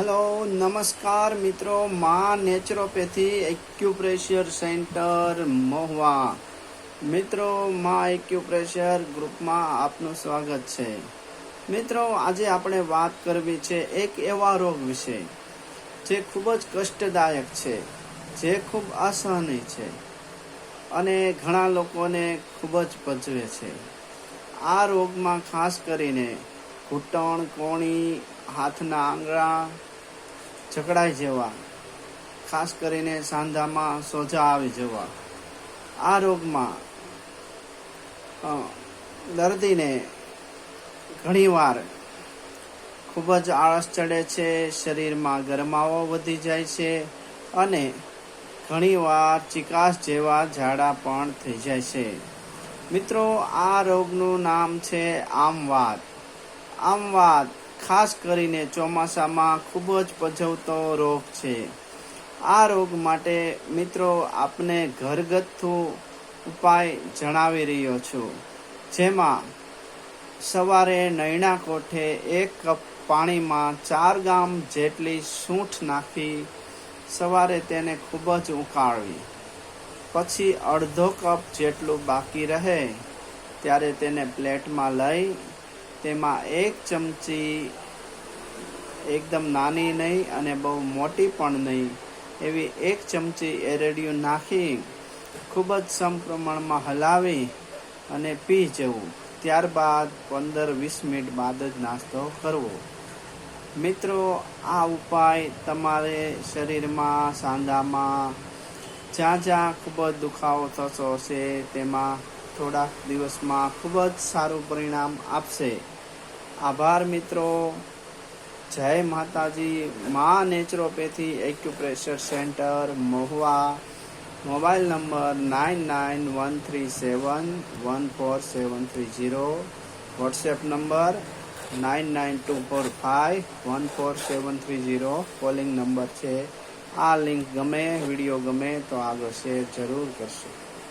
Hello નમસ્કાર મિત્રો, માં નેચરોપેથી એક્યુપ્રેશર સેન્ટર મહુવા. મિત્રો, માં એક્યુપ્રેશર ગ્રુપમાં આપનું સ્વાગત છે. મિત્રો, આજે આપણે વાત કરવી છે એક એવા રોગ વિશે, જે ખૂબ જ કષ્ટદાયક છે, જે ખૂબ અસહનીય છે અને ઘણા લોકોને ખૂબ જ પજવે છે. આ રોગમાં ખાસ કરીને ઘૂંટણ, કોણી, હાથના આંગળા જકડાઈ જેવા. ખાસ કરીને સાંધામાં સોજા આવી જવા. આ રોગમાં દર્દીને ઘણીવાર ખૂબ જ આળસ ચડે છે, શરીરમાં ગરમાવો વધી જાય છે અને ઘણીવાર ચિકાસ જેવા ઝાડા પણ થઈ જાય છે. મિત્રો, આ રોગનું નામ છે આમવાત આમવાત ખાસ કરીને ચોમાસામાં ખૂબ જ પજવતો રોગ છે. આ રોગ માટે મિત્રો આપને ઘરગથ્થુ ઉપાય જણાવી રહ્યો છું. જેમાં સવારે નૈણા કોઠે એક કપ પાણીમાં ચાર ગામ જેટલી સૂંઠ નાખી સવારે તેને ખૂબ જ ઉકાળવી. પછી અડધો કપ જેટલું બાકી રહે ત્યારે તેને પ્લેટમાં લઈ તેમાં એક ચમચી એકદમ નાની નહીં અને બહુ મોટી પણ નહીં. એવી એક ચમચી એરેડિયું નાખી, ખૂબ જ સમપ્રમાણમાં હલાવી અને પી જવું. ત્યારબાદ પંદર વીસ મિનિટ બાદ જ નાસ્તો કરવો. મિત્રો, આ ઉપાય તમારે શરીરમાં, સાંધામાં જ્યાં જ્યાં ખૂબ જ દુખાવો થતો હશે, તેમાં થોડાક દિવસમાં ખૂબ જ સારું પરિણામ આપશે. આભાર મિત્રો. જય માતાજી. મા naturopathy acupressure centre, Mahuva. Mobile number nine nine one three seven one four seven three zero WhatsApp number nine nine two four five one four seven three zero calling number છે. આ લિંક ગમે, video ગમે તો આગળ share જરૂર કરશો.